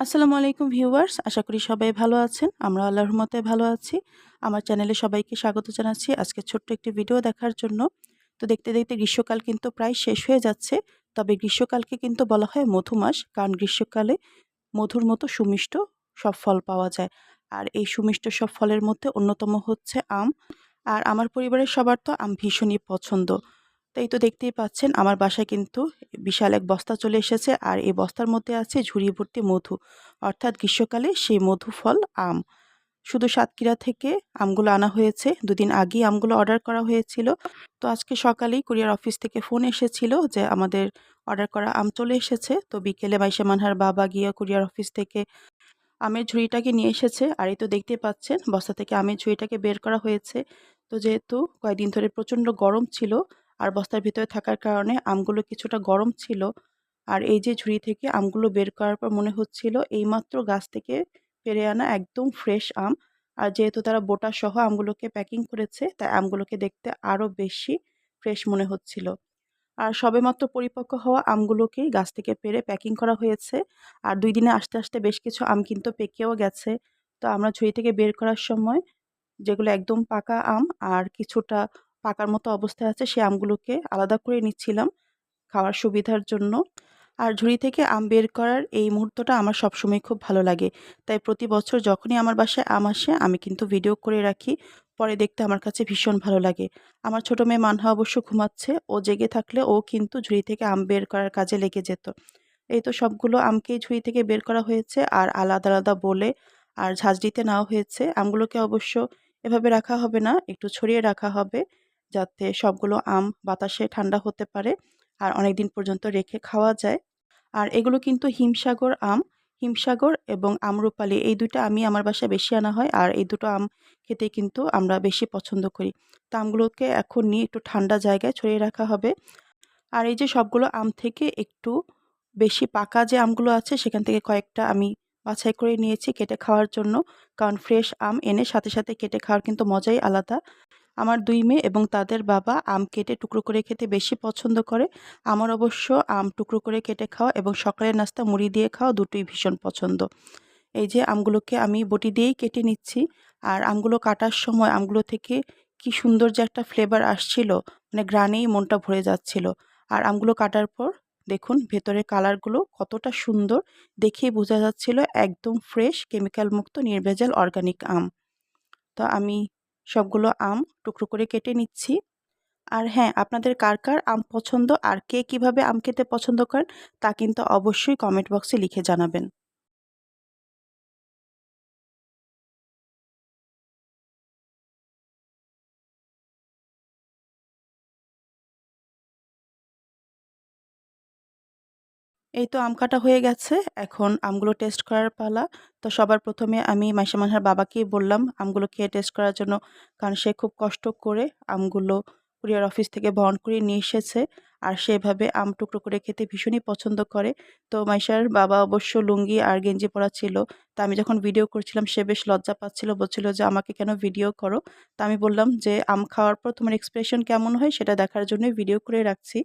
আসসালামু আলাইকুম ভিউয়ার্স, আশা করি সবাই ভালো আছেন। আমরা আল্লাহর রহমতে ভালো আছি। আমার চ্যানেলে সবাইকে স্বাগত জানাচ্ছি আজকে ছোট্ট একটি ভিডিও দেখার জন্য। তো দেখতে দেখতে গ্রীষ্মকাল কিন্তু প্রায় শেষ হয়ে যাচ্ছে, তবে গ্রীষ্মকালকে কিন্তু বলা হয় মধু মাস, কারণ গ্রীষ্মকালে মধুর মতো সুমিষ্ট সব ফল পাওয়া যায়। আর এই সুমিষ্ট সব ফলের মধ্যে অন্যতম হচ্ছে আম। আর আমার পরিবারের সবার তো আম ভীষণই পছন্দ। তাই তো দেখতেই পাচ্ছেন, আমার বাসায় কিন্তু বিশাল এক বস্তা চলে এসেছে। আর এই বস্তার মধ্যে আছে ঝুড়ি ভর্তি মধু, অর্থাৎ গ্রীষ্মকালে সেই মধু, ফল, আম। শুধু সাতক্ষীরা থেকে আমগুলো আনা হয়েছে। দুদিন আগেই আমগুলো অর্ডার করা হয়েছিল। তো আজকে সকালেই কুরিয়ার অফিস থেকে ফোন এসেছিল যে আমাদের অর্ডার করা আম চলে এসেছে। তো বিকেলে মাইশা মানহার বাবা গিয়া কুরিয়ার অফিস থেকে আমের ঝুড়িটাকে নিয়ে এসেছে। আর এই তো দেখতে পাচ্ছেন, বস্তা থেকে আমের ঝুড়িটাকে বের করা হয়েছে। তো যেহেতু কয়েকদিন ধরে প্রচণ্ড গরম ছিল আর বস্তার ভিতরে থাকার কারণে আমগুলো কিছুটা গরম ছিল। আর এই যে ঝুড়ি থেকে আমগুলো বের করার পর মনে হচ্ছিল এইমাত্র গাছ থেকে পেরে আনা একদম ফ্রেশ আম। আর যেহেতু তারা বোটা সহ আমগুলোকে প্যাকিং করেছে, তাই আমগুলোকে দেখতে আরও বেশি ফ্রেশ মনে হচ্ছিল। আর সবেমাত্র পরিপক্ক হওয়া আমগুলোকেই গাছ থেকে পেরে প্যাকিং করা হয়েছে। আর দুই দিনে আস্তে আস্তে বেশ কিছু আম কিন্তু পেকেও গেছে। তো আমরা ঝুড়ি থেকে বের করার সময় যেগুলো একদম পাকা আম আর কিছুটা পাকার মতো অবস্থায় আছে, সেই আমগুলোকে আলাদা করে নিচ্ছিলাম খাওয়ার সুবিধার জন্য। আর ঝুড়ি থেকে আম বের করার এই মুহূর্তটা আমার সবসময় খুব ভালো লাগে। তাই প্রতি বছর যখনই আমার বাসায় আম আসে, আমি কিন্তু ভিডিও করে রাখি, পরে দেখতে আমার কাছে ভীষণ ভালো লাগে। আমার ছোটো মেয়ে মানহা অবশ্য ঘুমাচ্ছে, ও জেগে থাকলে ও কিন্তু ঝুড়ি থেকে আম বের করার কাজে লেগে যেত। এই তো সবগুলো আমকেই ঝুড়ি থেকে বের করা হয়েছে, আর আলাদা আলাদা বলে আর ঝাঁঝরিতে নেওয়া হয়েছে। আমগুলোকে অবশ্য এভাবে রাখা হবে না, একটু ছড়িয়ে রাখা হবে। যাতে সবগুলো আম বাতাসে ঠান্ডা হতে পারে আর অনেক দিন পর্যন্ত রেখে খাওয়া যায়। আর এগুলো কিন্তু হিমসাগর আম, হিমসাগর এবং আমরুপালি এই দুটো আমি আমার বাসায় বেশি আনা হয় আর এই দুটো আম খেতে কিন্তু আমরা বেশি পছন্দ করি। তো আমগুলোকে এখন নিয়ে একটু ঠান্ডা জায়গায় ছড়িয়ে রাখা হবে। আর এই যে সবগুলো আম থেকে একটু বেশি পাকা যে আমগুলো আছে সেখান থেকে কয়েকটা আমি বাছাই করে নিয়েছি কেটে খাওয়ার জন্য। কারণ ফ্রেশ আম এনে সাথে সাথে কেটে খাওয়ার কিন্তু মজাই আলাদা। আমার দুই মেয়ে এবং তাদের বাবা আম কেটে টুকরো করে খেতে বেশি পছন্দ করে। আমার অবশ্য আম টুকরো করে কেটে খাওয়া এবং সকালের নাস্তা মুড়ি দিয়ে খাওয়া দুটোই ভীষণ পছন্দ। এই যে আমগুলোকে আমি বটি দিয়েই কেটে নিচ্ছি। আর আমগুলো কাটার সময় আমগুলো থেকে কি সুন্দর যে একটা ফ্লেভার আসছিল মানে গ্রানেই মনটা ভরে যাচ্ছিল। আর আমগুলো কাটার পর দেখুন ভেতরের কালারগুলো কতটা সুন্দর। দেখেই বোঝা যাচ্ছিল একদম ফ্রেশ কেমিক্যাল মুক্ত, নির্ভেজাল অর্গানিক আম। তো আমি সবগুলো আম টুকরো করে কেটে নিচ্ছি। আর হ্যাঁ আপনাদের কার কার আম পছন্দ আর কে কীভাবে আম খেতে পছন্দ করেন তা কিন্তু অবশ্যই কমেন্ট বক্সে লিখে জানাবেন। এই তো আম কাটা হয়ে গেছে। এখন আমগুলো টেস্ট করার পালা। তো সবার প্রথমে আমি মাসে মানহার বাবাকেই বললাম, আমগুলো খেয়ে টেস্ট করার জন্য। কারণ সে খুব কষ্ট করে আমগুলো কুরিয়ার অফিস থেকে বহন করে নিয়ে এসেছে। আর সেভাবে আম টুকরো করে খেতে ভীষণই পছন্দ করে। তো মাইশার বাবা অবশ্য লুঙ্গি আর গেঞ্জি পরা ছিল। তা আমি যখন ভিডিও করছিলাম, সে বেশ লজ্জা পাচ্ছিল, বলছিল যে, আমাকে কেন ভিডিও করো? তা আমি বললাম যে, আম খাওয়ার পর তোমার এক্সপ্রেশন কেমন হয়, সেটা দেখার জন্যই ভিডিও করে রাখছি।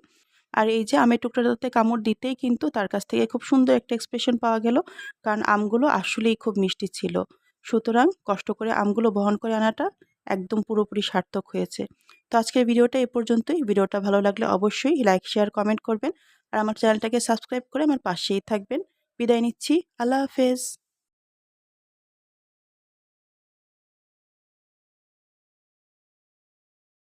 আর এই যে আমের টুকরাটাতে কামড় দিতেই কিন্তু তার কাছ থেকে খুব সুন্দর একটা এক্সপ্রেশন পাওয়া গেল। কারণ আমগুলো আসলেই খুব মিষ্টি ছিল। সুতরাং কষ্ট করে আমগুলো বহন করে আনাটা একদম পুরোপুরি সার্থক হয়েছে। তো আজকের ভিডিওটা এ পর্যন্তই। ভিডিওটা ভালো লাগলে অবশ্যই লাইক শেয়ার কমেন্ট করবেন। আর আমার চ্যানেলটাকে সাবস্ক্রাইব করে আমার পাশেই থাকবেন। বিদায় নিচ্ছি। আল্লাহ হাফেজ।